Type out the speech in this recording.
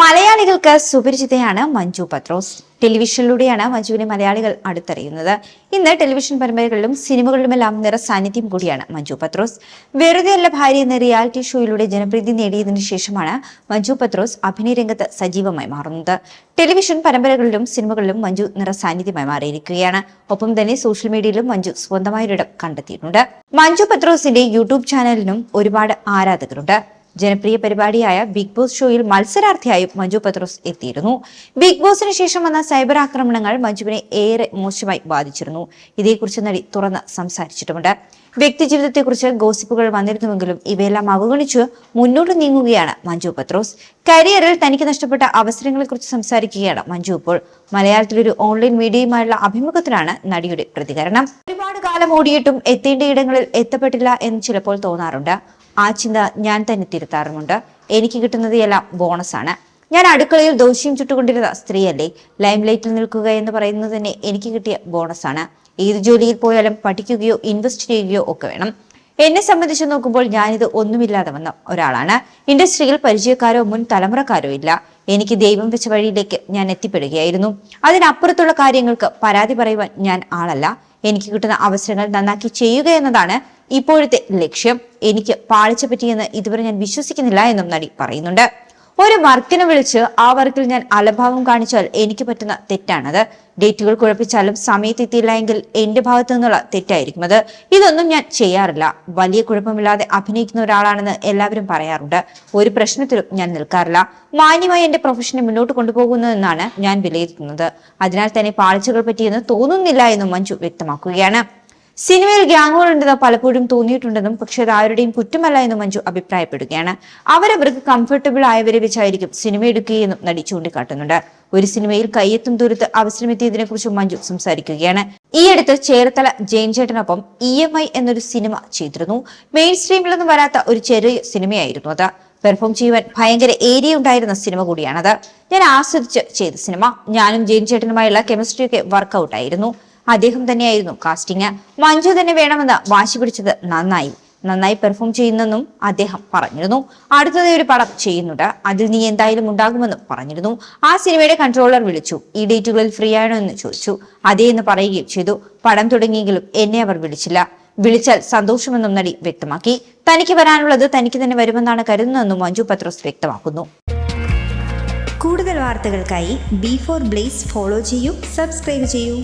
മലയാളികൾക്ക് സുപരിചിതയാണ് മഞ്ജു പത്രോസ്. ടെലിവിഷനിലൂടെയാണ് മഞ്ജുവിനെ മലയാളികൾ അടുത്തറിയുന്നത്. ഇന്ന് ടെലിവിഷൻ പരമ്പരകളിലും സിനിമകളിലുമെല്ലാം നിറ സാന്നിധ്യം കൂടിയാണ് മഞ്ജു പത്രോസ്. വെറുതെയല്ല ഭാര്യ എന്ന റിയാലിറ്റി ഷോയിലൂടെ ജനപ്രീതി നേടിയതിനു ശേഷമാണ് മഞ്ജു പത്രോസ് അഭിനയ രംഗത്ത് സജീവമായി മാറുന്നത്. ടെലിവിഷൻ പരമ്പരകളിലും സിനിമകളിലും മഞ്ജു നിറ സാന്നിധ്യമായി മാറിയിരിക്കുകയാണ്. ഒപ്പം തന്നെ സോഷ്യൽ മീഡിയയിലും മഞ്ജു സ്വന്തമായൊരിടം കണ്ടെത്തിയിട്ടുണ്ട്. മഞ്ജു പത്രോസിന്റെ യൂട്യൂബ് ചാനലിനും ഒരുപാട് ആരാധകരുണ്ട്. ജനപ്രിയ പരിപാടിയായ ബിഗ് ബോസ് ഷോയിൽ മത്സരാർത്ഥിയായും മഞ്ജു പത്രോസ് എത്തിയിരുന്നു. ബിഗ് ബോസിന് ശേഷം വന്ന സൈബർ ആക്രമണങ്ങൾ മഞ്ജുവിനെ ഏറെ മോശമായി ബാധിച്ചിരുന്നു. ഇതേക്കുറിച്ച് നടി തുറന്ന് സംസാരിച്ചിട്ടുമുണ്ട്. വ്യക്തിജീവിതത്തെക്കുറിച്ച് ഗോസിപ്പുകൾ വന്നിരുന്നുവെങ്കിലും ഇവയെല്ലാം അവഗണിച്ച് മുന്നോട്ട് നീങ്ങുകയാണ് മഞ്ജു പത്രോസ്. കരിയറിൽ തനിക്ക് നഷ്ടപ്പെട്ട അവസരങ്ങളെക്കുറിച്ച് സംസാരിക്കുകയാണ് മഞ്ജു ഇപ്പോൾ. മലയാളത്തിലൊരു ഓൺലൈൻ മീഡിയയുമായുള്ള അഭിമുഖത്തിലാണ് നടിയുടെ പ്രതികരണം. ഒരുപാട് കാലം ഓടിയിട്ടും എത്തേണ്ട ഇടങ്ങളിൽ എത്തപ്പെട്ടില്ല എന്ന് ചിലപ്പോൾ തോന്നാറുണ്ട്. ആ ചിന്ത ഞാൻ തന്നെ തിരുത്താറുമുണ്ട്. എനിക്ക് കിട്ടുന്നത് എല്ലാം ബോണസാണ് ഞാൻ അടുക്കളയിൽ ദോശയും ചുട്ടുകൊണ്ടിരുന്ന സ്ത്രീയല്ലേ? ലൈം ലൈറ്റിൽ നിൽക്കുക എന്ന് പറയുന്നത് തന്നെ എനിക്ക് കിട്ടിയ ബോണസാണ് ഏത് ജോലിയിൽ പോയാലും പഠിക്കുകയോ ഇൻവെസ്റ്റ് ചെയ്യുകയോ ഒക്കെ വേണം. എന്നെ സംബന്ധിച്ച് നോക്കുമ്പോൾ ഞാനിത് ഒന്നുമില്ലാതെ വന്ന ഒരാളാണ്. ഇൻഡസ്ട്രിയിൽ പരിചയക്കാരോ മുൻ തലമുറക്കാരോ ഇല്ല. എനിക്ക് ദൈവം വെച്ച വഴിയിലേക്ക് ഞാൻ എത്തിപ്പെടുകയായിരുന്നു. അതിനപ്പുറത്തുള്ള കാര്യങ്ങൾക്ക് പരാതി പറയുവാൻ ഞാൻ ആളല്ല. എനിക്ക് കിട്ടുന്ന അവസരങ്ങൾ നന്നാക്കി ചെയ്യുക എന്നതാണ് ഇപ്പോഴത്തെ ലക്ഷ്യം. എനിക്ക് പാളിച്ച പറ്റിയെന്ന് ഇതുവരെ ഞാൻ വിശ്വസിക്കുന്നില്ല എന്നും നടി പറയുന്നുണ്ട്. ഒരു വർക്കിനെ വിളിച്ച് ആ വർക്കിൽ ഞാൻ അലഭാവം കാണിച്ചാൽ എനിക്ക് പറ്റുന്ന തെറ്റാണത്. ഡേറ്റുകൾ കുഴപ്പിച്ചാലും സമയത്ത് എത്തിയില്ല എങ്കിൽ എന്റെ ഭാഗത്തു നിന്നുള്ള തെറ്റായിരിക്കും അത്. ഇതൊന്നും ഞാൻ ചെയ്യാറില്ല. വലിയ കുഴപ്പമില്ലാതെ അഭിനയിക്കുന്ന ഒരാളാണെന്ന് എല്ലാവരും പറയാറുണ്ട്. ഒരു പ്രശ്നത്തിലും ഞാൻ നിൽക്കാറില്ല. മാന്യമായി എന്റെ പ്രൊഫഷനെ മുന്നോട്ട് കൊണ്ടുപോകുന്നതെന്നാണ് ഞാൻ വിലയിരുത്തുന്നത്. അതിനാൽ തന്നെ പാളിച്ചകൾ പറ്റിയെന്ന് തോന്നുന്നില്ല എന്നും മഞ്ജു വ്യക്തമാക്കുകയാണ്. സിനിമയിൽ ഗ്യാങ്ങുകൾ ഉണ്ടെന്ന് പലപ്പോഴും തോന്നിയിട്ടുണ്ടെന്നും പക്ഷെ അത് ആരുടെയും കുറ്റമല്ല എന്നും മഞ്ജു അഭിപ്രായപ്പെടുകയാണ്. അവരവർക്ക് കംഫർട്ടബിൾ ആയവരെ വെച്ചായിരിക്കും സിനിമ എടുക്കുകയെന്നും നടി ചൂണ്ടിക്കാട്ടുന്നുണ്ട്. ഒരു സിനിമയിൽ കയ്യെത്തും ദൂരത്ത് അവസരമെത്തിയതിനെ കുറിച്ച് മഞ്ജു സംസാരിക്കുകയാണ്. ഈ അടുത്ത് ചേർത്തല ജയൻ ചേട്ടനൊപ്പം ഇ എം ഐ എന്നൊരു സിനിമ ചെയ്തിരുന്നു. മെയിൻ സ്ട്രീമിലൊന്നും വരാത്ത ഒരു ചെറിയ സിനിമയായിരുന്നു അത്. പെർഫോം ചെയ്യുവാൻ ഭയങ്കര ഏരിയ ഉണ്ടായിരുന്ന സിനിമ കൂടിയാണത്. ഞാൻ ആസ്വദിച്ച് ചെയ്ത സിനിമ. ഞാനും ജയൻ ചേട്ടനുമായുള്ള കെമിസ്ട്രിയൊക്കെ വർക്കൗട്ട് ആയിരുന്നു. അദ്ദേഹം തന്നെയായിരുന്നു. കാസ്റ്റിംഗ് മഞ്ജു തന്നെ വേണമെന്ന് വാശി പിടിച്ചത് നന്നായി. നന്നായി പെർഫോം ചെയ്യുന്നെന്നും അദ്ദേഹം പറഞ്ഞിരുന്നു. അടുത്തത് ഒരു പടം ചെയ്യുന്നുണ്ട്. അതിൽ നീ എന്തായാലും ഉണ്ടാകുമെന്നും പറഞ്ഞിരുന്നു. ആ സിനിമയുടെ കൺട്രോളർ വിളിച്ചു. ഈ ഡേറ്റുകളിൽ ഫ്രീ ആണോ എന്ന് ചോദിച്ചു. അതേ എന്ന് പറയുകയും ചെയ്തു. പടം തുടങ്ങിയെങ്കിലും എന്നെ അവർ വിളിച്ചില്ല. വിളിച്ചാൽ സന്തോഷമെന്നും നടി വ്യക്തമാക്കി. തനിക്ക് വരാനുള്ളത് തനിക്ക് തന്നെ വരുമെന്നാണ് കരുതുന്നതെന്നും മഞ്ജു പത്രോസ് വ്യക്തമാക്കുന്നു. കൂടുതൽ വാർത്തകൾക്കായി ബി ഫോർ ബ്ലേസ് ഫോളോ ചെയ്യൂ സബ്സ്ക്രൈബ് ചെയ്യൂ.